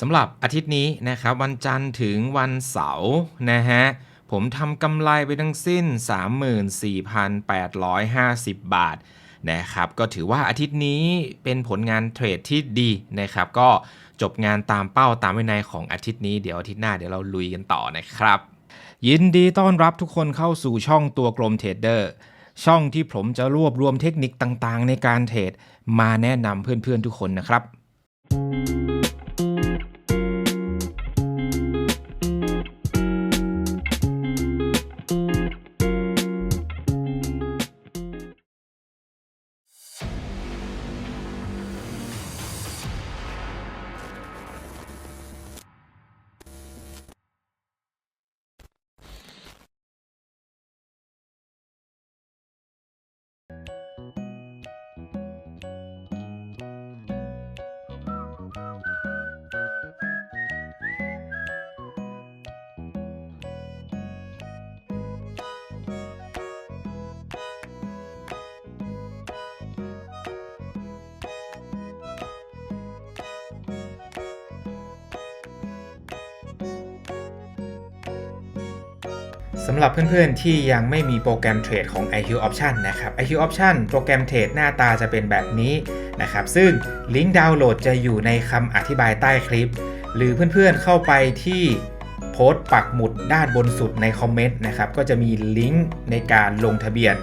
สำหรับอาทิตย์นี้นะครับวันจันทร์ถึงวันเสาร์นะฮะผมทำกำไรไปทั้งสิ้น 34,850 บาทนะครับก็ถือว่าอาทิตย์นี้เป็นผลงานเทรดที่ดีนะครับก็จบงานตามเป้าตามวินัยของอาทิตย์นี้เดี๋ยวอาทิตย์หน้าเดี๋ยวเราลุยกันต่อนะครับ ยินดีต้อนรับทุกคนเข้าสู่ช่องตัวกลมเทรดเดอร์ช่องที่ผมจะรวบรวมเทคนิคต่างๆ ในการเทรดมาแนะนำเพื่อนๆทุกคนนะครับ สำหรับเพื่อนๆ ที่ยังไม่มีโปรแกรมเทรดของ IQ Option นะครับ IQ Option โปรแกรมเทรดหน้าตาจะเป็นแบบนี้นะครับ ซึ่งลิงก์ดาวน์โหลดจะอยู่ในคำอธิบายใต้คลิป หรือเพื่อนๆเข้าไปที่โพสต์ปักหมุดด้านบนสุดในคอมเมนต์นะครับ ก็จะมีลิงก์ในการลงทะเบียน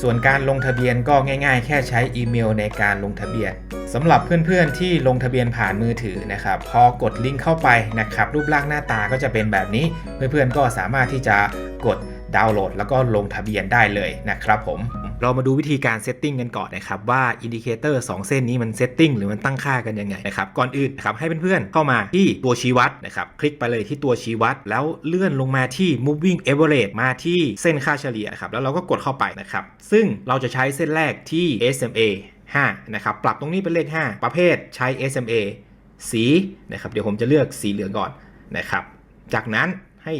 ส่วนการลงทะเบียนก็ง่าย ๆ แค่ใช้อีเมลในการลงทะเบียนสำหรับเพื่อนๆที่ลงทะเบียนผ่านมือถือนะครับพอกดลิงก์เข้าไปนะครับรูปร่างหน้าตาก็จะเป็นแบบนี้ เพื่อนๆก็สามารถที่จะกดดาวน์โหลด แล้วก็ลงทะเบียนได้เลยนะครับผม เรามาดูวิธีการเซตติ้งกันก่อนนะครับว่าอินดิเคเตอร์2เส้นนี้มันเซตติ้งหรือมันตั้งค่ากันยังไงนะครับก่อนอื่นนะครับให้เพื่อนๆเข้ามาที่ตัวชี้วัดนะครับคลิกไปเลยที่ตัวชี้วัด แล้วเลื่อนลงมาที่ moving average มาที่เส้นค่าเฉลี่ยครับแล้วเราก็กดเข้าไปนะครับซึ่งเราจะใช้เส้นแรกที่ SMA 5นะครับปรับตรงนี้เป็นเลข 5 ประเภทใช้ SMA สีนะครับเดี๋ยวผมจะเลือกสีเหลืองก่อนนะครับจากนั้นให้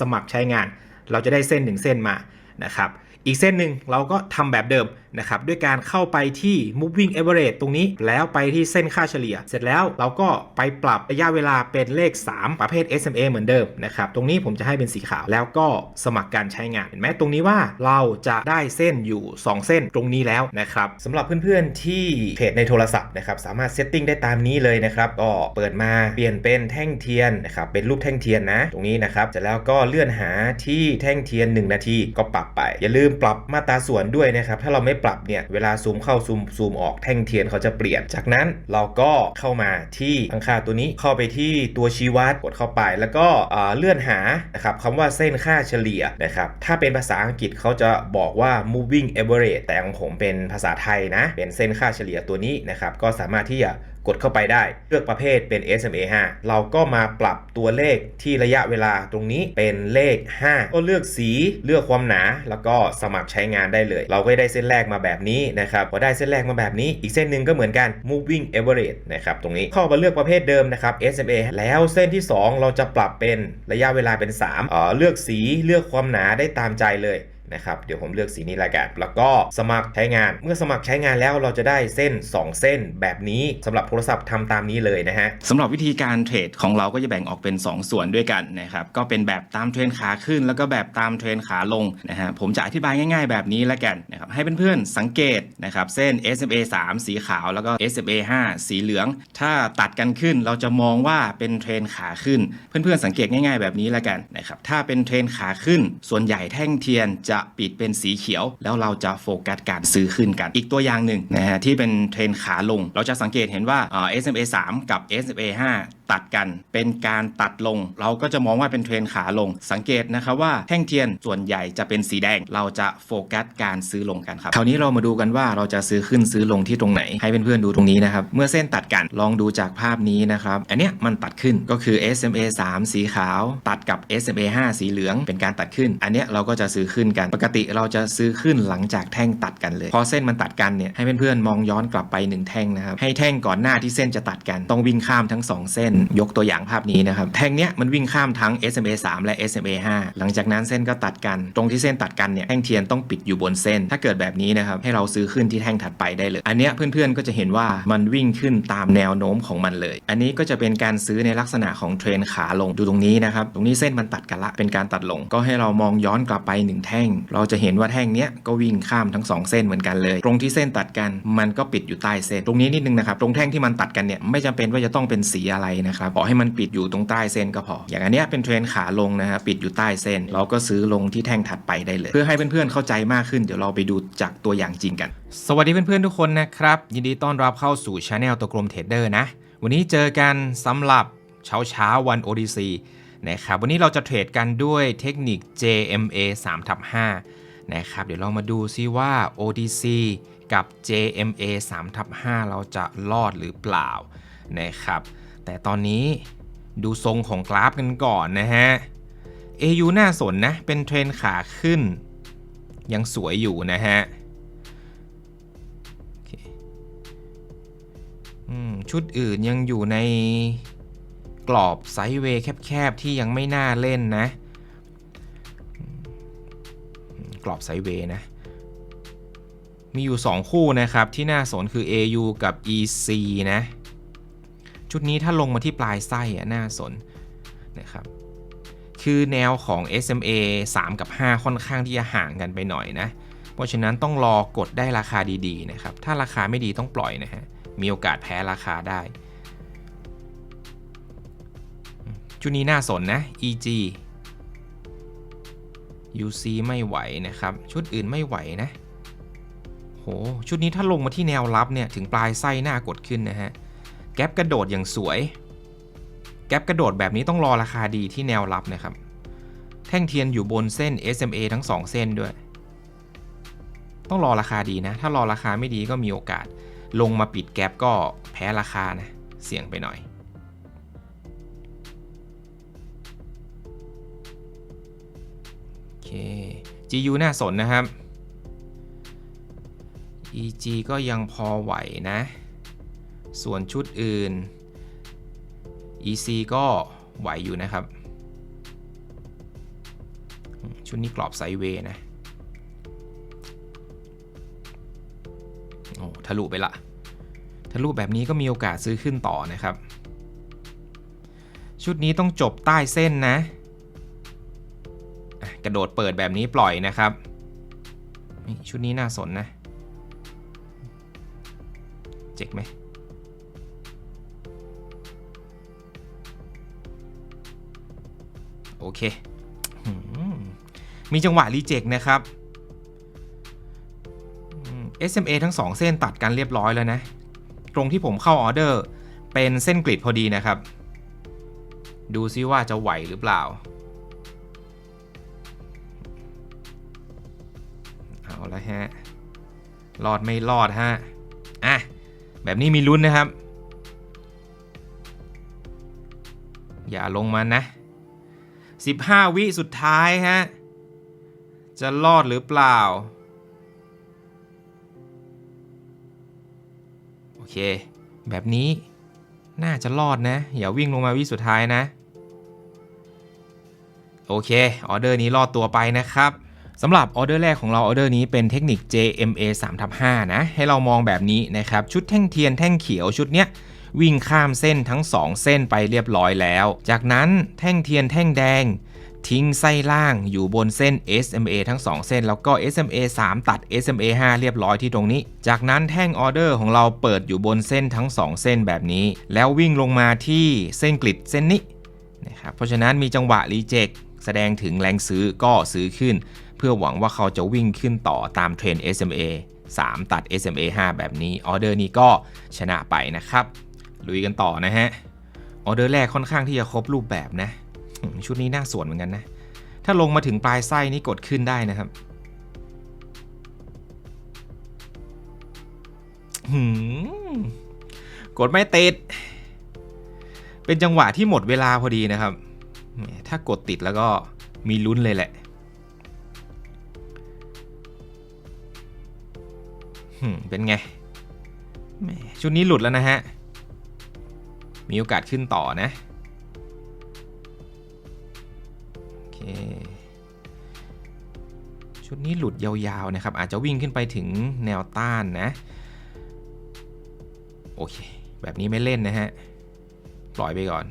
สมัครใช้งาน เราจะได้เส้นหนึ่งเส้นมานะครับ อีกเส้นหนึ่งเราก็ทำแบบเดิม นะครับด้วยการเข้าไปที่ moving average ตรงนี้แล้วไปที่เส้นค่าเฉลี่ย เสร็จแล้วเราก็ไปปรับระยะเวลาเป็นเลข 3 ประเภท SMA เหมือนเดิมนะครับตรงนี้ผมจะให้เป็นสีขาว แล้วก็สมัครการใช้งานเห็นไหมตรงนี้ว่าเราจะได้เส้นอยู่ 2 เส้นตรงนี้แล้วนะครับสำหรับเพื่อนๆที่เทรดในโทรศัพท์นะครับสามารถเซตติ้งได้ตามนี้เลยนะครับก็เปิดมาเปลี่ยนเป็นแท่งเทียนนะครับเป็นรูปแท่งเทียนนะตรงนี้นะครับเสร็จแล้วก็เลื่อนหาที่แท่งเทียน 1 นาทีก็ปรับไป อย่าลืมปรับมาตราส่วนด้วยนะครับถ้าเราไม่ปรับเนี่ยเวลาซูมเข้าซูมซูมออกแท่งเทียนเขาจะเปลี่ยน จากนั้นเราก็เข้ามาที่อังคาตัวนี้เข้าไปที่ตัวชี้วัดกดเข้าไป แล้วก็เลื่อนหานะครับคำว่าเส้นค่าเฉลี่ยนะครับถ้าเป็นภาษาอังกฤษเขาจะบอกว่า moving average แต่ของผมเป็นภาษาไทยนะ เป็นเส้นค่าเฉลี่ยตัวนี้นะครับก็สามารถที่จะ กดเข้าไปได้ เลือกประเภทเป็น SMA 5 เราก็มาปรับตัวเลขที่ระยะเวลาตรงนี้เป็นเลข 5 ก็เลือกสีเลือกความหนาแล้วก็สมัครใช้งานได้เลย เราก็ได้เส้นแรกมาแบบนี้นะครับพอได้เส้นแรกมาแบบนี้ อีกเส้นหนึ่งก็เหมือนกัน moving average นะครับตรงนี้เข้ามาเลือกประเภทเดิมนะครับ SMA แล้วเส้นที่ 2 เราจะปรับเป็นระยะเวลาเป็น3เออเลือกสีเลือกความหนาได้ตามใจเลย นะครับ เดี๋ยวผมเลือกสีนี้ละกัน แล้วก็สมัครใช้งาน เมื่อสมัครใช้งานแล้วเราจะได้เส้น 2 เส้นแบบนี้สำหรับโทรศัพท์ทำตามนี้เลยนะฮะสำหรับวิธีการเทรดของเราก็จะแบ่งออกเป็น 2 ส่วนด้วยกันนะครับ ก็เป็นแบบตามเทรนขาขึ้น แล้วก็แบบตามเทรนขาลงนะฮะ ผมจะอธิบายง่าย ๆ แบบนี้ละกันนะครับ ให้เพื่อนๆสังเกตนะครับเส้น SMA 3 สีขาว แล้วก็ SMA 5 สีเหลือง ถ้าตัดกันขึ้นเราจะมองว่าเป็นเทรนขาขึ้น เพื่อนๆสังเกตง่าย ๆ แบบนี้ละกันนะครับ ถ้าเป็นเทรนขาขึ้น ส่วนใหญ่แท่งเทียนจะปิดเป็นสีเขียว แล้วเราจะโฟกัสการซื้อขึ้นกัน อีกตัวอย่างหนึ่งนะฮะที่เป็นเทรนขาลง เราจะสังเกตเห็นว่าเอ่อ SMA 3 กับ SMA 5 ตัดกันเป็นการตัดลง เราก็จะมองว่าเป็นเทรนขาลง สังเกตนะครับว่าแท่งเทียนส่วนใหญ่จะเป็นสีแดง เราจะโฟกัสการซื้อลงกันครับคราวนี้เรามาดูกันว่าเราจะซื้อขึ้นซื้อลงที่ตรงไหน ให้เพื่อนๆดูตรงนี้นะครับ เมื่อเส้นตัดกันลองดูจากภาพนี้นะครับอันเนี้ยมันตัดขึ้นก็คือ SMA 3 สีขาว ตัดกับ SMA 5 สีเหลือง เป็นการตัดขึ้น อันเนี้ยเราก็จะซื้อขึ้นกันปกติเราจะซื้อขึ้นหลังจากแท่งตัดกันเลย พอเส้นมันตัดกันเนี่ยให้เพื่อนๆมองย้อนกลับไปหนึ่งแท่งนะครับให้แท่งก่อนหน้าที่เส้นจะตัดกันต้องวิ่งข้ามทั้งสองเส้นยกตัวอย่างภาพนี้นะครับ แท่งเนี้ยมันวิ่งข้ามทั้ง SMA 3 และ SMA 5 หลังจากนั้นเส้นก็ตัดกัน ตรงที่เส้นตัดกันเนี่ยแท่งเทียนต้องปิดอยู่บนเส้น ถ้าเกิดแบบนี้นะครับให้เราซื้อขึ้นที่แท่งถัดไปได้เลย อันเนี้ยเพื่อนๆก็จะเห็นว่ามันวิ่งขึ้นตามแนวโน้มของมันเลย อันนี้ก็จะเป็นการซื้อในลักษณะของเทรนขาลงดูตรงนี้นะครับ ตรงนี้เส้นมันตัดกันละเป็นการตัดลง ก็ให้เรามองย้อนกลับไปหนึ่งแท่ง เราจะเห็นว่าแท่งเนี้ยก็วิ่งข้ามทั้งสองเส้นเหมือนกันเลย ตรงที่เส้นตัดกันมันก็ปิดอยู่ใต้เส้น ตรงนี้นิดนึงนะครับตรงแท่งที่มันตัดกันเนี่ยไม่จำเป็นว่าจะต้องเป็นสีอะไรนะครับขอให้มันปิดอยู่ตรงใต้เส้นก็พอ อย่างอันเนี้ยเป็นเทรนขาลงนะครับปิดอยู่ใต้เส้น เราก็ซื้อลงที่แท่งถัดไปได้เลย เพื่อให้เพื่อนๆเข้าใจมากขึ้นเดี๋ยวเราไปดูจากตัวอย่างจริงกัน สวัสดีเพื่อนๆทุกคนนะครับ ยินดีต้อนรับเข้าสู่ช anel ตัวกลมเทรดเดอร์นะ วันนี้เจอกันสำหรับเช้าเช้าวัน ODC นะครับวันนี้เราจะเทรดกันด้วยเทคนิค JMA 3ทับ5นะครับเดี๋ยวเรามาดูซิว่า ODC กับ JMA 3ทับ5เราจะรอดหรือเปล่านะครับ แต่ตอนนี้ดูทรงของกราฟกันก่อนนะฮะ AU น่าสนนะ เป็นเทรนขาขึ้น ยังสวยอยู่นะฮะชุดอื่นยังอยู่ในกรอบไซด์เวย์แคบๆ ที่ยังไม่น่าเล่นนะ กรอบไซด์เวย์นะ มีอยู่ 2 คู่นะครับที่น่าสนคือ AU กับ EC นะ ชุดนี้ถ้าลงมาที่ปลายไส้น่าสนนะครับคือแนวของ SMA 3 กับ 5 ค่อนข้างที่จะห่างกันไปหน่อยนะ เพราะฉะนั้นต้องรอกดได้ราคาดีๆนะครับ ถ้าราคาไม่ดีต้องปล่อยนะฮะ มีโอกาสแพ้ราคาได้ ชุดนี้น่าสนนะ EG UC ไม่ไหวนะครับ ชุดอื่นไม่ไหวนะ โห ชุดนี้ถ้าลงมาที่แนวรับเนี่ย ถึงปลายไส้หน้ากดขึ้นนะฮะ แก๊ปกระโดดอย่างสวย แก๊ปกระโดดแบบนี้ต้องรอราคาดีที่แนวรับนะครับ แท่งเทียนอยู่บนเส้น SMA ทั้ง 2 เส้นด้วย ต้องรอราคาดีนะ ถ้ารอราคาไม่ดีก็มีโอกาส ลงมาปิดแก๊ปก็แพ้ราคานะ เสี่ยงไปหน่อยโอเค GU น่าสนนะครับ EG ก็ยังพอไหวนะ ส่วนชุดอื่น EC ก็ไหวอยู่นะครับ ชุดนี้กรอบไซเวย์นะโอ้ทะลุไปละ ทะลุแบบนี้ก็มีโอกาสซื้อขึ้นต่อนะครับ ชุดนี้ต้องจบใต้เส้นนะ กระโดดเปิดแบบนี้ปล่อยนะครับ ชุดนี้น่าสนนะ เจ๋กไหม โอเค มีจังหวะรีเจ็คนะครับ SMA ทั้ง 2 เส้นตัดกันเรียบร้อยแล้วนะ ตรงที่ผมเข้าออเดอร์เป็นเส้นกริดพอดีนะครับ ดูซิว่าจะไหวหรือเปล่าเอาละฮะรอดไม่รอดฮะอะแบบนี้มีลุ้นนะครับ อย่าลงมานะ 15 วิสุดท้ายฮะ จะรอดหรือเปล่า โอเค แบบนี้น่าจะรอดนะ อย่าวิ่งลงมาวิสุดท้ายนะ โอเค ออเดอร์นี้รอดตัวไปนะครับสำหรับออเดอร์แรกของเราออเดอร์นี้เป็นเทคนิค JMA 3ทับ5นะ ให้เรามองแบบนี้นะครับ ชุดแท่งเทียนแท่งเขียวชุดเนี้ย วิ่งข้ามเส้นทั้ง2เส้นไปเรียบร้อยแล้ว จากนั้นแท่งเทียนแท่งแดง ทิ้งไส้ล่างอยู่บนเส้น SMA ทั้ง 2 เส้น แล้วก็ SMA 3 ตัด SMA 5 เรียบร้อยที่ตรงนี้ จากนั้นแท่งออเดอร์ของเราเปิดอยู่บนเส้นทั้ง 2 เส้นแบบนี้ แล้ววิ่งลงมาที่เส้นกริดเส้นนี้นะครับเพราะฉะนั้นมีจังหวะรีเจ็คแสดงถึงแรงซื้อก็ซื้อขึ้น เพื่อหวังว่าเขาจะวิ่งขึ้นต่อตามเทรน SMA 3 ตัด SMA 5 แบบนี้ออเดอร์นี้ก็ชนะไปนะครับ ลุยกันต่อนะฮะ ออเดอร์แรกค่อนข้างที่จะครบรูปแบบนะ ชุดนี้น่าสวนเหมือนกันนะ ถ้าลงมาถึงปลายไส้นี่กดขึ้นได้นะครับหืมกดไม่ติด เป็นจังหวะที่หมดเวลาพอดีนะครับ ถ้ากดติดแล้วก็มีลุ้นเลยแหละหืมเป็นไง ชุดนี้หลุดแล้วนะฮะ มีโอกาสขึ้นต่อนะโอเคชุดนี้หลุดยาวๆนะครับ อาจจะวิ่งขึ้นไปถึงแนวต้านนะ โอเค แบบนี้ไม่เล่นนะฮะ ปล่อยไปก่อน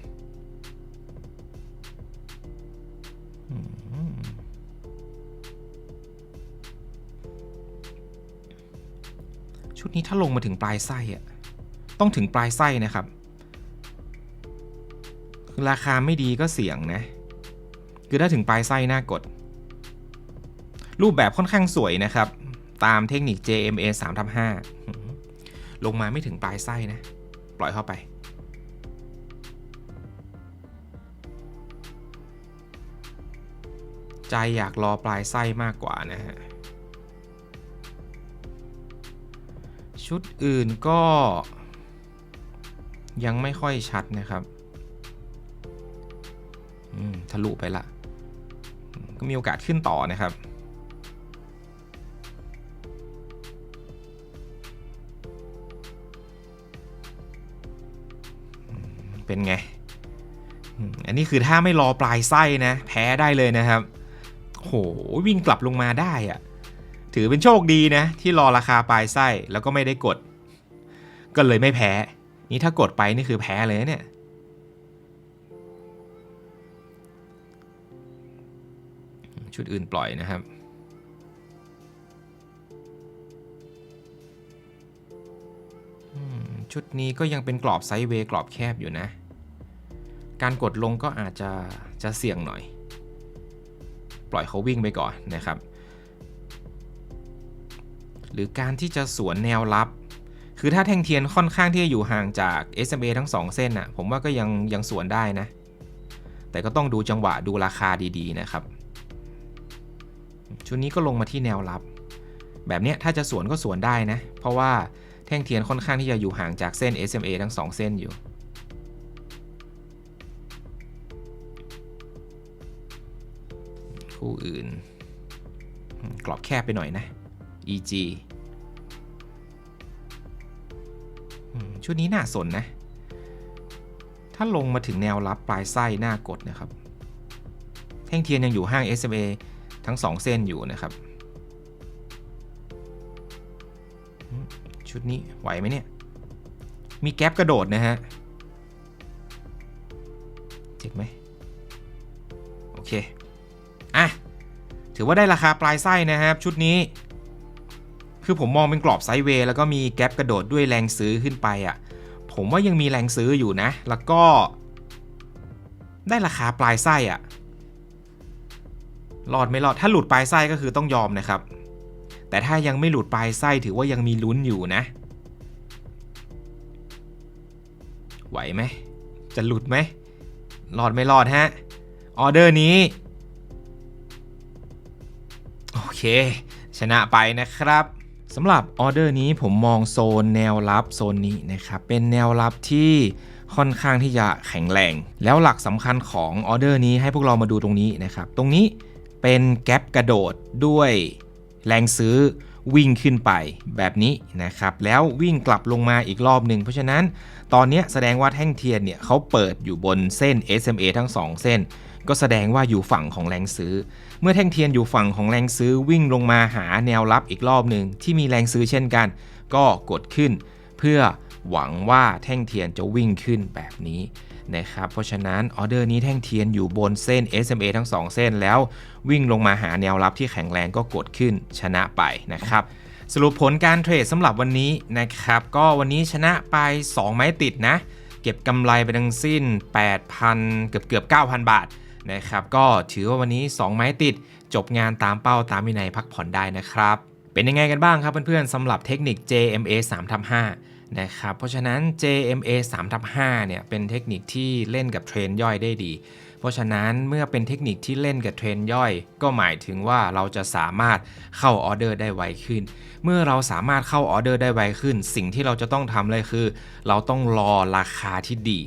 ชุดนี้ถ้าลงมาถึงปลายไส้อะต้องถึงปลายไส้นะครับ ราคาไม่ดีก็เสี่ยงนะ คือถ้าถึงปลายไส้น่ากด รูปแบบค่อนข้างสวยนะครับ ตามเทคนิค JMA 3ทับ5ลงมาไม่ถึงปลายไส้นะ ปล่อยเข้าไป ใจอยากรอปลายไส้มากกว่านะฮะ ชุดอื่นก็ยังไม่ค่อยชัดนะครับ ทะลุไปละ ก็มีโอกาสขึ้นต่อนะครับ เป็นไง อันนี้คือถ้าไม่รอปลายไส้นะ แพ้ได้เลยนะครับโหวิ่งกลับลงมาได้อะถือเป็นโชคดีนะ ที่รอราคาปลายไส้แล้วก็ไม่ได้กด ก็เลยไม่แพ้ นี่ถ้ากดไปนี่คือแพ้เลยเนี่ย ชุดอื่นปล่อยนะครับ ชุดนี้ก็ยังเป็นกรอบไซด์เวย์กรอบแคบอยู่นะ การกดลงก็อาจจะจะเสี่ยงหน่อย ปล่อยเขาวิ่งไปก่อนนะครับ หรือการที่จะสวนแนวรับคือถ้าแท่งเทียนค่อนข้างที่จะอยู่ห่างจาก SMA ทั้ง 2 เส้นน่ะผมว่าก็ยังยังสวนได้นะ แต่ก็ต้องดูจังหวะดูราคาดีๆนะครับ ชุดนี้ก็ลงมาที่แนวรับ แบบนี้ถ้าจะสวนก็สวนได้นะ เพราะว่าแท่งเทียนค่อนข้างที่จะอยู่ห่างจากเส้น SMA ทั้ง 2 เส้นอยู่ คู่อื่น กรอบแคบไปหน่อยนะ EG ชุดนี้น่าสนนะ ถ้าลงมาถึงแนวรับปลายไส้น่ากดนะครับ แท่งเทียนยังอยู่ห้าง SMA ทั้ง 2 เส้นอยู่นะครับ ชุดนี้ไหวไหมเนี่ย มีแก๊ปกระโดดนะฮะ เจ็บไหมโอเค อะ ถือว่าได้ราคาปลายไส้นะครับ ชุดนี้คือผมมองเป็นกรอบไซด์เวย์แล้วก็มีแก๊ปกระโดดด้วยแรงซื้อขึ้นไปอะ่ะ ผมว่ายังมีแรงซื้ออยู่นะ แล้วก็ ได้ราคาปลายไส้อะ่ะ รอดไม่รอด ถ้าหลุดปลายไส้ก็คือต้องยอมนะครับ แต่ถ้ายังไม่หลุดปลายไส้ถือว่ายังมีลุ้นอยู่นะ ไหวไหม จะหลุดไหม รอดไม่รอดฮะ ออเดอร์นี้ โอเค ชนะไปนะครับสำหรับออเดอร์นี้ผมมองโซนแนวรับโซนนี้นะครับ เป็นแนวรับที่ค่อนข้างที่จะแข็งแรง แล้วหลักสำคัญของออเดอร์นี้ให้พวกเรามาดูตรงนี้นะครับ ตรงนี้ เป็นแกลบกระโดดด้วยแรงซื้อวิ่งขึ้นไปแบบนี้นะครับ แล้ววิ่งกลับลงมาอีกรอบหนึ่งเพราะฉะนั้นตอนนี้แสดงว่าแท่งเทียนเนี่ยเขาเปิดอยู่บนเส้น SMA ทั้ง 2 เส้น ก็แสดงว่าอยู่ฝั่งของแรงซื้อ เมื่อแท่งเทียนอยู่ฝั่งของแรงซื้อวิ่งลงมาหาแนวรับอีกรอบหนึ่งที่มีแรงซื้อเช่นกัน ก็กดขึ้น เพื่อหวังว่าแท่งเทียนจะวิ่งขึ้นแบบนี้ นะครับเพราะฉะนั้นออเดอร์นี้แท่งเทียนอยู่บนเส้น SMA ทั้ง 2 เส้นแล้ววิ่งลงมาหาแนวรับที่แข็งแรงก็กดขึ้นชนะไปนะครับสรุปผลการเทรดสำหรับวันนี้นะครับ ก็วันนี้ชนะไป 2 ไม้ติดนะ เก็บกำไรไปทั้งสิ้น 8,000 เกือบเกือบ 9,000 บาทนะครับ ก็ถือว่าวันนี้ 2 ไม้ติด จบงานตามเป้าตามวินัยพักผ่อนได้นะครับ เป็นยังไงกันบ้างครับเพื่อนๆสำหรับเทคนิค JMA 3ทับ5 นะครับ เพราะฉะนั้น JMA 3ทับ5เนี่ยเป็นเทคนิคที่เล่นกับเทรนย่อยได้ดี เพราะฉะนั้นเมื่อเป็นเทคนิคที่เล่นกับเทรนย่อย ก็หมายถึงว่าเราจะสามารถเข้าออเดอร์ได้ไวขึ้น เมื่อเราสามารถเข้าออเดอร์ได้ไวขึ้น สิ่งที่เราจะต้องทำเลยคือ เราต้องรอราคาที่ดี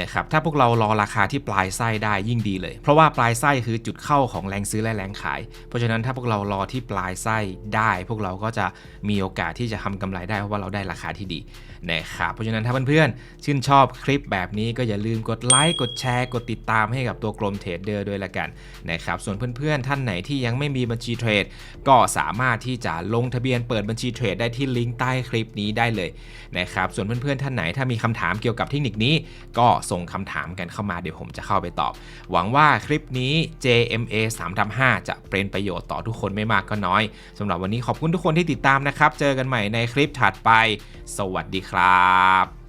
นะครับถ้าพวกเรารอราคาที่ปลายไส้ได้ยิ่งดีเลย เพราะว่าปลายไส้คือจุดเข้าของแรงซื้อและแรงขาย เพราะฉะนั้นถ้าพวกเรารอที่ปลายไส้ได้ พวกเราก็จะมีโอกาสที่จะทำกำไรได้เพราะว่าเราได้ราคาที่ดีนะครับเพราะฉะนั้นถ้าเพื่อนๆชื่นชอบคลิปแบบนี้ก็อย่าลืมกดไลค์กดแชร์ กดติดตามให้กับตัวกลมเทรดเดอร์ด้วยละกันนะครับส่วนเพื่อนๆท่านไหนที่ยังไม่มีบัญชีเทรดก็สามารถที่จะลงทะเบียนเปิดบัญชีเทรดได้ที่ลิงก์ใต้คลิปนี้ได้เลยนะครับส่วนเพื่อนๆท่านไหนถ้ามีคำถามเกี่ยวกับเทคนิคนี้ก็ส่งคำถามกันเข้ามาเดี๋ยวผมจะเข้าไปตอบ หวังว่าคลิปนี้ JMA 3ทำ5จะเป็นประโยชน์ต่อทุกคนไม่มากก็น้อยสำหรับวันนี้ขอบคุณทุกคนที่ติดตามนะครับ เจอกันใหม่ในคลิปถัดไป สวัสดีครับ